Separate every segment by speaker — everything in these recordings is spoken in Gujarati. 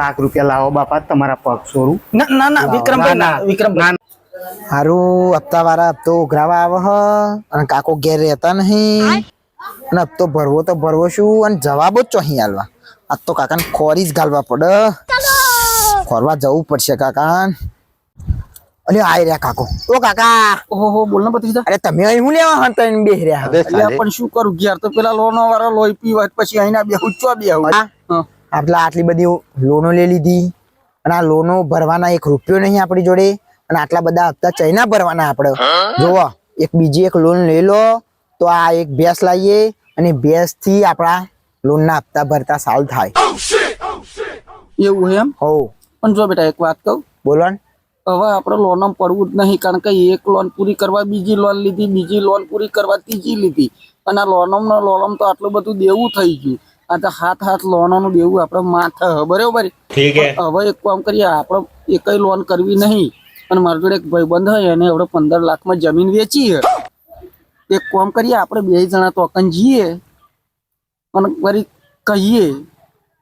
Speaker 1: લાખ રૂપિયા લાવો બાપા તમારા પગ સોરું.
Speaker 2: ના ના ના વિક્રમભાઈ ના વિક્રમભાઈ.
Speaker 3: હારું હપ્તા વાળા હપ્તો ઉઘરાવા આવે હ. અને કાકો ઘેર રહેતા નહીં. અને હપ્તો ભરવો તો ભરવો શું? અને જવાબો જ ચોહી હાલવા આ તો કાકાને ખોરી જ ગાલવા પડે. ખોરવા જવું પડશે કાકા. અરે આઈ રહ્યા કાકો. ઓ કાકા.
Speaker 2: ઓહો બોલ ને બધી
Speaker 3: અરે તમે અહીં હું લેવા હતા એને બેહ રહ્યા?
Speaker 2: એટલે પણ શું કરું? ઘેર તો પેલા લોનો વાળા લોહી પીવા પછી અહીંના બે ઉચ્ચો બે
Speaker 3: હા? આટલા આટલી બધી લોનો લઈ લીધી અને આ લોનો ભરવાના એક રૂપિયો નહીં આપણી જોડે અને આટલા બધા હપ્તા ચૈના ભરવાના આપણે. જોવો એક બીજી એક લોન લઈ લો તો આ એક ભેંસ લાવીએ અને ભેંસથી આપણા લોન ના હપ્તા ભરતા સાલ થાય.
Speaker 2: એવું એમ?
Speaker 3: હો.
Speaker 2: પણ જો બેટા એક વાત કહું.
Speaker 3: બોલો ને.
Speaker 2: હવે આપણે લોન પડવું જ નહીં કારણ કે એક લોન પૂરી કરવા બીજી લોન લીધી બીજી લોન પૂરી કરવા ત્રીજી લીધી. અને આ લોનમ નો લોનમ તો આટલું બધું દેવું થઈ ગયું. આ તો હાથ હાથ લોનોનું દેવું આપણે માથે બરોબર? હવે એક કામ કરીએ આપણે એકય લોન કરવી નહીં અને મારા જોડે એક ભાઈબંધ હોય એને આપણે પંદર લાખમાં જમીન વેચી હે. એક કામ કરીએ આપણે બે જણા તો અકન જઈએ અને વળી કહીએ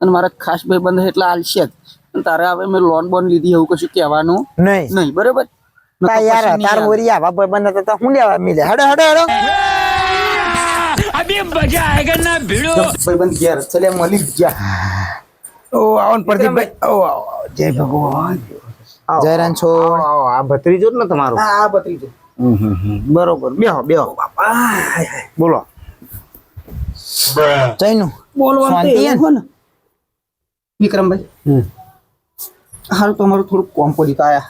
Speaker 2: અને મારા ખાસ ભાઈબંધ એટલે આલશે જ. તારે હવે મેં લોન બોન લીધી એવું કશું કહેવાનું
Speaker 3: નહીં.
Speaker 2: નહીં બરોબર?
Speaker 3: યાર તાર મોરી આવા ભાઈબંધ હતા હું લેવા મિલે? હડો હડો હેડો.
Speaker 2: ભાઈબંધ ઘેર ચલે મળી જ ગયા
Speaker 1: ઓ આવો ને પ્રદીપભાઈ ઓ આવો આવો. જય ભગવાન આવો,
Speaker 3: જય રણછોડ.
Speaker 1: આવો, આવો. આ ભત્રીજો જ ને તમારો
Speaker 2: હા આ બત્રીજો
Speaker 1: હમ, હમ, હમ. બરોબર બેહો બેહો બોલો
Speaker 3: જયનું
Speaker 2: બોલવાનું તો
Speaker 3: શાંતિ હે ને?
Speaker 2: એવું હે ને વિક્રમભાઈ
Speaker 1: હમ.
Speaker 2: હાલ તમારું થોડુંક કોમ પડી તો આયા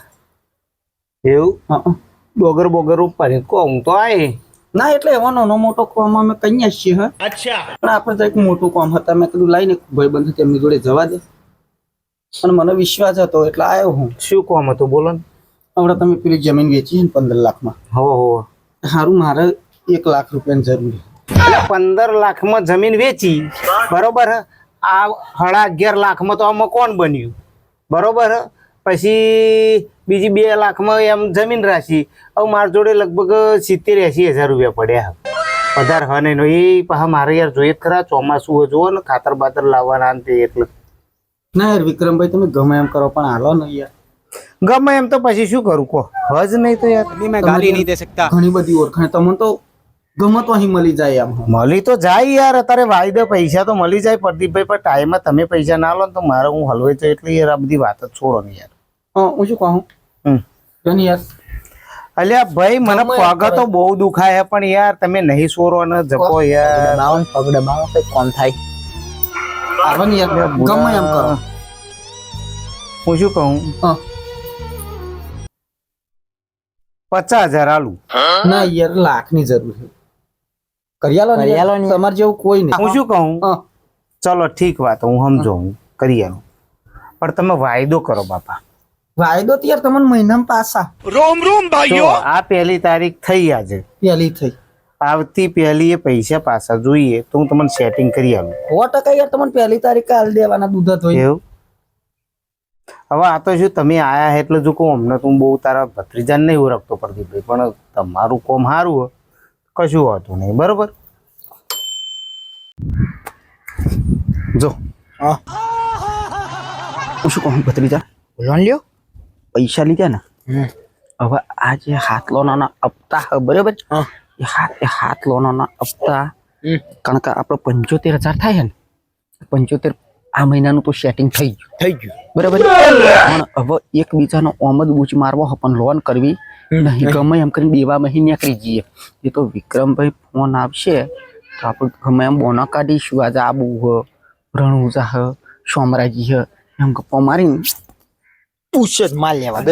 Speaker 1: એવું
Speaker 2: હા, હા.
Speaker 1: બોગર બોગર ઉપર કોમ તો આય
Speaker 2: ના એટલે એવાનો નાનો મોટો કોમ અમે કહીએ છીએ હા. પણ આપણે તો એક મોટું કોમ હતા. મેં કીધું લાઈને ભાઈબંધ તેમની જોડે જવા દે. અને મને વિશ્વાસ હતો એટલે આવ્યો હું.
Speaker 1: શું કોમ હતું? બોલો ને.
Speaker 2: હમણાં તમે પેલી જમીન વેચી છે ને પંદર લાખમાં.
Speaker 1: હો હો.
Speaker 2: સારું મારે એક લાખ રૂપિયાની જરૂર છે.
Speaker 1: પંદર લાખમાં જમીન વેચી. બરોબર હે? આ હળા અગિયાર લાખમાં તો આમાં કોણ બન્યું? બરોબર હે? પછી બીજી બે લાખમાં એમ જમીન રાશી. હવે મારા જોડે લગભગ સિત્તેર એસી હજાર રૂપિયા પડ્યા વધારે હા નહીં એ પાછા મારે યાર જોઈએ ખરા ચોમાસું હોય જુઓ ને ખાતર બાતર લાવવાના તે એટલે.
Speaker 2: ના યાર વિક્રમભાઈ તમે ગમે એમ કરો પણ હાલો ને યાર.
Speaker 1: ગમે એમ તો પછી શું કરું કહો. હજ નહીં તો યાર.
Speaker 2: તમારી ઘણી બધી ઓળખાણ તમને તો ગમે તો અહીં મળી જાય એમ
Speaker 1: મળી તો જાય યાર અત્યારે વાયદે પૈસા તો મળી જાય પ્રદીપભાઈ પણ ટાઈમમાં તમે પૈસા ના લો તો મારે હું હલવાઈ તો એટલે યાર આ બધી વાત જ છોડો ને યાર.
Speaker 2: હું શું કહું?
Speaker 1: હમ.
Speaker 2: યાર
Speaker 1: અલ્યા ભાઈ મને પગ તો બહુ દુખાય પણ યાર તમે નહીં સોરો ને જપો યાર.
Speaker 3: દબાવો ને પગ દબાવો કઈ થાય.
Speaker 2: હાલો ને યાર ગમે એમ કરો.
Speaker 1: હું શું કહું. પચાસ હજાર આલુ.
Speaker 2: ના યાર લાખની જરૂર છે. કરી આલો
Speaker 3: કરી આલો
Speaker 2: યાર.
Speaker 3: ને.
Speaker 2: તમારે જેવું કોઈ નહીં.
Speaker 1: હું શું કહું. ચલો ઠીક વાત હું સમજો હું. કરી આલું પણ તમે વાયદો કરો બાપા.
Speaker 2: વાયદો તો યાર તમને મહિનામાં પાસા
Speaker 1: જો આ પહેલી તારીખ થઈ આજે.
Speaker 2: પહેલી થઈ.
Speaker 1: આવતી પહેલી એ પૈસા પાછા જોઈએ તો હું તમને સેટિંગ કરી આલું
Speaker 2: સો ટકા યાર તમને પહેલી તારીખે હાલ દેવાના દૂધ તો
Speaker 1: એવું? હવે આ તો શું તમે આયા હે એટલે જો કહું અમને તો હું બહુ તારા ભત્રીજાને નહીં ઓળખતો પ્રદીપભાઈ પણ તમારું કોમ સારું હોય કશું હોતું નહીં બરોબર? જો.
Speaker 3: હા.
Speaker 2: હું શું કહું ભત્રીજા?
Speaker 3: લોન લ્યો?
Speaker 2: પૈસા લીધા ને?
Speaker 3: હમ.
Speaker 2: હવે આ જે હાથ લોનોના હપ્તા હે, બરાબર?
Speaker 3: હા.
Speaker 2: એ હાથ એ હાથ લોનોના હપ્તા
Speaker 3: હમ.
Speaker 2: કારણ કે આપણે પંચોતેર હજાર થાય ને પંચોતેર આ મહિનાનું તો સેટિંગ થઈ ગયું.
Speaker 3: થઈ ગયું.
Speaker 2: બરાબર? પણ હવે એકબીજાનો ઓમદ બૂચ મારવો હોય પણ લોન કરવી નહીં ગમે એમ કરીને દેવામાં અહીં નીકળી જઈએ એ તો વિક્રમભાઈ ફોન આવશે તો આપણે ગમે એમ બોના કાઢીશું. આજે આબુ હ રણુજા હ સોમરાજી હ એમ ગપ્પો મારીને
Speaker 3: પૂછ જ માલ લેવા.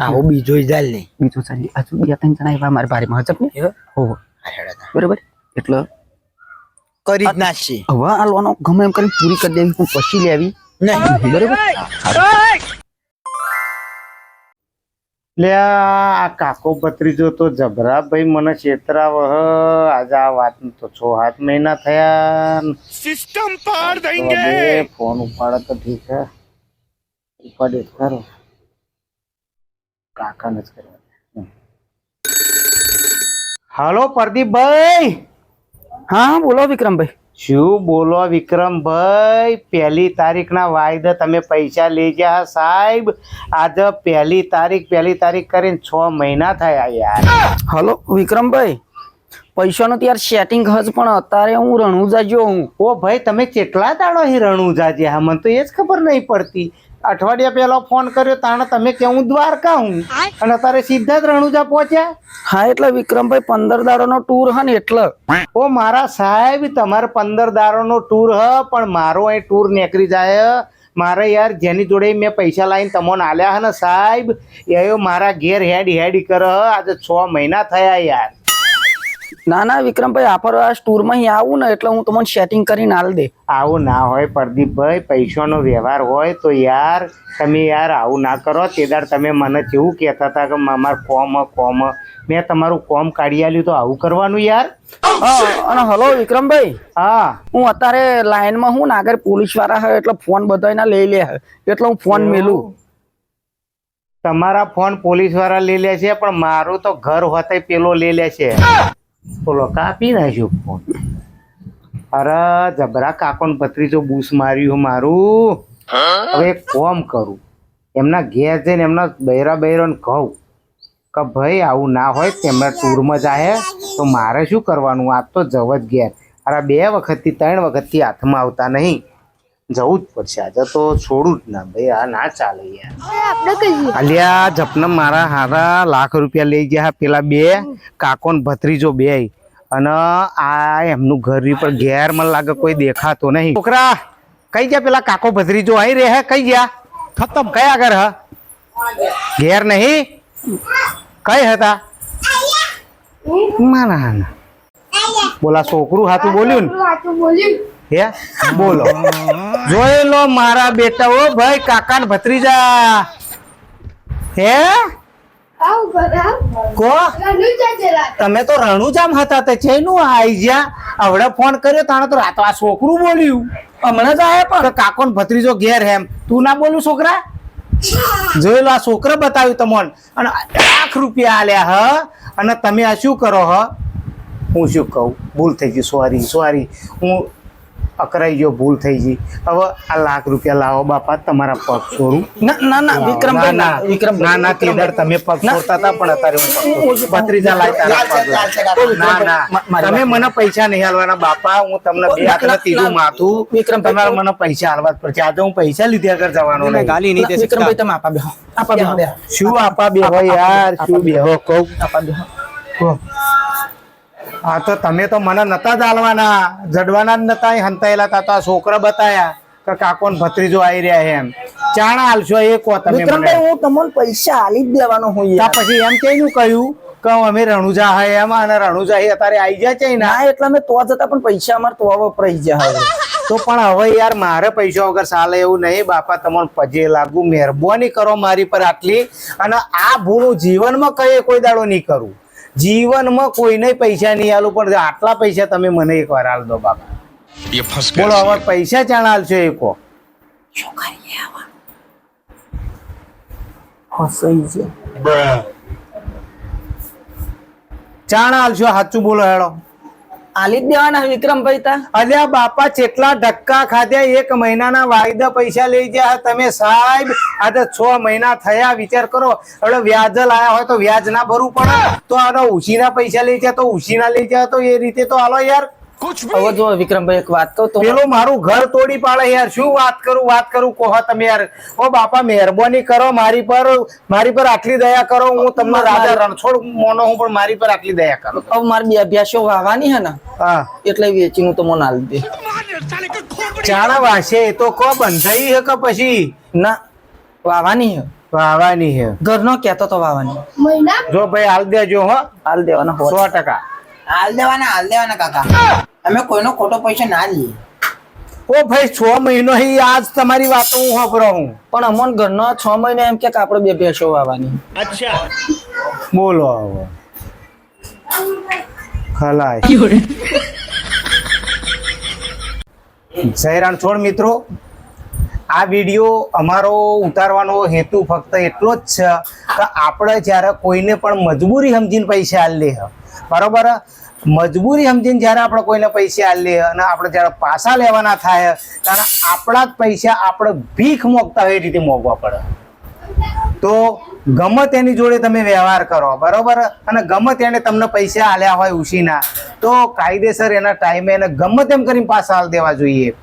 Speaker 3: આવો બીજો જાલ નહીં.
Speaker 2: બીજું ચાલી હજુ બે ત્રણ જણા એવા મારી બારી માં ને? હો? બરાબર? એટલે
Speaker 3: કરી જ નાખશે.
Speaker 2: હવે આ લોનો ગમે એમ કરીને પૂરી કરી દેવી પણ પછી લેવી.
Speaker 3: નહીં.
Speaker 2: બરાબર?
Speaker 1: લે આ કાકો ભત્રીજો તો જબરા ભાઈ મને છેતરાવ હ. આજે આ વાત તો છ સાત મહિના થયા. સિસ્ટમ પાડ દેંગે ફોન ઉપાડે તો ઠીક હે. ઉપાડે કરો ખરો. કાકાને જ કરવા હાલો હાલો પ્રદીપભાઈ.
Speaker 2: હા બોલો વિક્રમભાઈ.
Speaker 1: શું બોલો વિક્રમભાઈ? પહેલી તારીખના વાયદા તમે પૈસા લઈ ગયા સાહેબ. આજે પહેલી તારીખ પહેલી તારીખ કરીને છ મહિના થયા યાર.
Speaker 2: હલો વિક્રમભાઈ. પૈસાનું યાર સેટિંગ હજ પણ અત્યારે હું રણુજા જો હું.
Speaker 1: ઓ ભાઈ તમે કેટલા દાડો હી રણુજા જ્યાં? હા મને તો એ જ ખબર નહીં પડતી. અઠવાડિયા પહેલા ફોન કર્યો તાણે તમે કે હું દ્વારકા હું? અને અત્યારે સીધા જ રણુજા પહોંચ્યા?
Speaker 2: હા એટલે વિક્રમભાઈ પંદર દાડાનો ટૂર હે ને એટલે.
Speaker 1: ઓ મારા સાહેબ તમારે પંદર દારોનો ટૂર હ પણ મારો અહીં ટૂર નીકળી જાય. મારે યાર જેની જોડે મેં પૈસા લાવીને તમોને આલ્યા હે ને સાહેબ એ મારા ઘેર હેડ હેડ કર હ. આજે છ મહિના થયા યાર.
Speaker 2: ના ના વિક્રમભાઈ આફર આ ટૂરમાં અહીં આવું ને એટલે હું તમને સેટિંગ કરીને આલ દે.
Speaker 1: આવું ના હોય પ્રદીપભાઈ પૈસાનો વ્યવહાર હોય તો યાર તમે યાર આવું ના કરો. તે દાડ તમે મને કેવું કહેતા હતા કે અમાર કોમ કોમ મેં તમારું કોમ કાઢી આલ્યું તો આવું કરવાનું યાર?
Speaker 2: હા અને હલો વિક્રમભાઈ.
Speaker 1: હા.
Speaker 2: હું અત્યારે લાઈનમાં હું નાગર આગળ પોલીસવાળા હોય એટલે ફોન બધાના લઈ લે એટલે હું ફોન મેલું.
Speaker 1: તમારા ફોન પોલીસવાળા લઈ લે છે પણ મારું તો ઘર હોતે પેલો લઈ લે છે. બોલો કાપી નાખ્યું ફોન? અરે, જબરા કાકોન ભત્રીજો બૂસ માર્યું મારું. હવે કોમ કરું. એમના ઘેર જઈને એમના બૈરા બૈરોને કહું કે, ભાઈ, આવું ના હોય, તેમના ટૂરમાં જાય તો મારે શું કરવાનું? આ તો જવ જ ઘેર. અરે, બે વખતથી, ત્રણ વખતથી હાથમાં આવતા નહીં. જવું જ પડશે. આજે તો છોડું જ ના ભાઈ આ ના ચાલે યાર. અલ્યા જપને મારા હારા લાખ રૂપિયા લઈ ગયા પેલા બે કાકો ને ભત્રીજો બે અને આ એમનું ઘર પર ઘેર મને લાગે કોઈ દેખાતો નહીં. છોકરા કઈ ગયા પેલા કાકો ભત્રીજો અહીં રહે કઈ ગયા? ખતમ. કયા ઘર હ? ઘેર નહીં? કઈ હતા? મારા ના. બોલા છોકરું હાથું બોલ્યું ને? હે? બોલો. જોઈ લો મારા બેટા ઓ ભાઈ કાકા ને ભત્રીજા હે? કો? તમે તો રણુજામ હતા તે ચેનું આઈ જ્યા? હવે ફોન કર્યો તાણે તો રાતો આ છોકરું બોલ્યું. હમણાં જ આયા પણ. કાકો ને ભત્રીજો ઘેર હેમ તું ના બોલું છોકરા? જોઈ લો આ છોકરા બતાવ્યું તમને. અને લાખ રૂપિયા આલ્યા હ. અને તમે આ શું કરો હ? હું શું કહું? ભૂલ થઈ ગઈ. સોરી સોરી હું અકરાઈ ગયો ભૂલ થઈ ગઈ. હવે આ લાખ રૂપિયા લાવો બાપા તમારા પગ છોડું.
Speaker 2: ના ના ના વિક્રમભાઈ ના વિક્રમ
Speaker 1: ના ના તેદર તમે પગ છોડતા હતા પણ અત્યારે હું. ભત્રીજા લાય તારા ના ના. તમે મને. પૈસા નહીં હાલવાના બાપા. હું તમને બે હાથના ત્રીજું માથું.
Speaker 2: વિક્રમ
Speaker 1: તમારે મને પૈસા હાલવા જ પડશે. આજે હું પૈસા લીધે આગળ જવાનો નહીં.
Speaker 4: ગાલી નહીં
Speaker 2: વિક્રમભાઈ તમે આપા બેહો. આપા બેહો.
Speaker 1: શું આપા બેહો? યાર? શું બેહો કહું?
Speaker 2: આપા બેહો.
Speaker 1: હા તો તમે તો મને નતા જ હાલવાના જડવાના જ નતા હંતાયેલા હતા તો આ છોકરા બતાયા કે કાકો ભત્રીજો આવી રહ્યા છે એમ. ચાણા હાલશો એ કહો તમે મને.
Speaker 2: હું તમને પૈસા આલી જ દેવાનો હું યાર.
Speaker 1: પછી એમ કેનું કહ્યું કે અમે રણુજા હે એમ અને રણુજા હે અત્યારે આવી જાય છે ને
Speaker 2: એટલે અમે તો જતા પણ પૈસા અમારે તો વપરાઈ જાય હવે.
Speaker 1: તો પણ હવે યાર મારે પૈસા વગર ચાલે એવું નહીં બાપા તમને પજે લાગુ મહેરબાની કરો મારી પર આટલી. અને આ ભૂલ જીવનમાં કઈ કોઈ દાડો નહીં કરું. જીવનમાં કોઈને પૈસા નહીં આલું પણ આટલા પૈસા તમે મને એકવાર હાલ દો બાપા. બોલો હવે પૈસા ચાણ હાલશો એકો?
Speaker 2: શું કરીએ
Speaker 1: ચાણ હાલશો સાચું બોલો હેડો.
Speaker 2: આલી દેવાના વિક્રમભાઈ તા?
Speaker 1: અલ્યા બાપા કેટલા ધક્કા ખાધ્યા, એક મહિનાના વાયદા પૈસા લઈ ગયા. તમે સાહેબ આજે છ મહિના થયા, વિચાર કરો. હવે વ્યાજ લાયા હોય તો વ્યાજ ના ભરવું પડે. તો આનો ઉછીના પૈસા લઈ ગયા, તો ઉછીના લઈ ગયા, તો એ રીતે તો હાલો યાર.
Speaker 4: कुछ
Speaker 2: હવે જો વિક્રમભાઈ એક વાત કહું તો
Speaker 1: પેલો મારું ઘર તોડી પાડે યાર. શું વાત કરું વાત કરું? કોહ તમે યાર. ઓ બાપા મહેરબાની કરો મારી પર મારી પર આટલી દયા કરો. હું તમને રાજા રણછોડ મોનો હું પણ મારી પર આટલી દયા કરો.
Speaker 2: હવે મારે બે અભ્યાસો વાવાની હે ને
Speaker 1: હા.
Speaker 2: એટલે વેચી હું તમને આલ દે.
Speaker 1: ચાણા વાસે તો કો બંધાઈ હે કે પછી?
Speaker 2: ના વાવાની હે.
Speaker 1: વાવાની હે.
Speaker 2: ઘરનો કેતો તો વાવાની.
Speaker 1: જો ભાઈ હાલ દેજો હો.
Speaker 2: હાલ દેવાના
Speaker 1: સો ટકા.
Speaker 3: હાલ દેવાના હાલ દેવાના કાકા. અમે કોઈનો ખોટો પૈસા ના લઈએ.
Speaker 1: ઓ ભાઈ છ મહિનો હી આજ તમારી વાતો હું સાંભળો હું.
Speaker 2: પણ અમોન ઘરનો છ મહિને એમ કે આપણે બે ભેંસો વાવવાની
Speaker 1: બોલો આવો. ખલાય. જયરાણ છોડ મિત્રો આ વીડિયો અમારો ઉતારવાનો હેતુ ફક્ત એટલો જ છે કે આપણે જ્યારે કોઈને પણ મજબૂરી સમજીને પૈસા આલી લે બરોબર? મજબૂરી સમજીને જ્યારે આપણે કોઈને પૈસા આલીએ અને આપણે જ્યારે પાછા લેવાના થાય, ત્યારે આપણા જ પૈસા આપણે ભીખ મોગતા હોય એ રીતે મોગવા પડે. તો ગમે તેની જોડે તમે વ્યવહાર કરો, બરોબર? અને ગમે તેને તમને પૈસા આલ્યા હોય ઉશીના તો કાયદેસર એના ટાઈમે એને ગમે તેમ કરીને પાછા દેવા જોઈએ.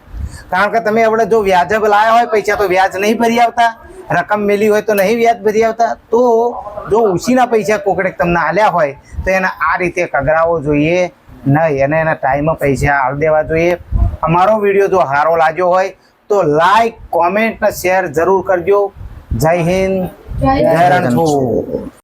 Speaker 1: કારણ કે તમે આપણે જો વ્યાજબ લાયા હોય પૈસા, તો વ્યાજ નહીં ભરી આવતા. રકમ મેલી હોય તો નહીં વ્યાજ ભરી આવતા? તો જો ઉછીના પૈસા કોકડે તમને આલ્યા હોય તો એને આ રીતે કગરાવો જોઈએ. નહીં અને એના ટાઈમે પૈસા આવી દેવા જોઈએ. અમારો વીડિયો જો સારો લાગ્યો હોય તો લાઈક કોમેન્ટ ને શેર જરૂર કરજો. જય હિન્દ. જય રણછોડ.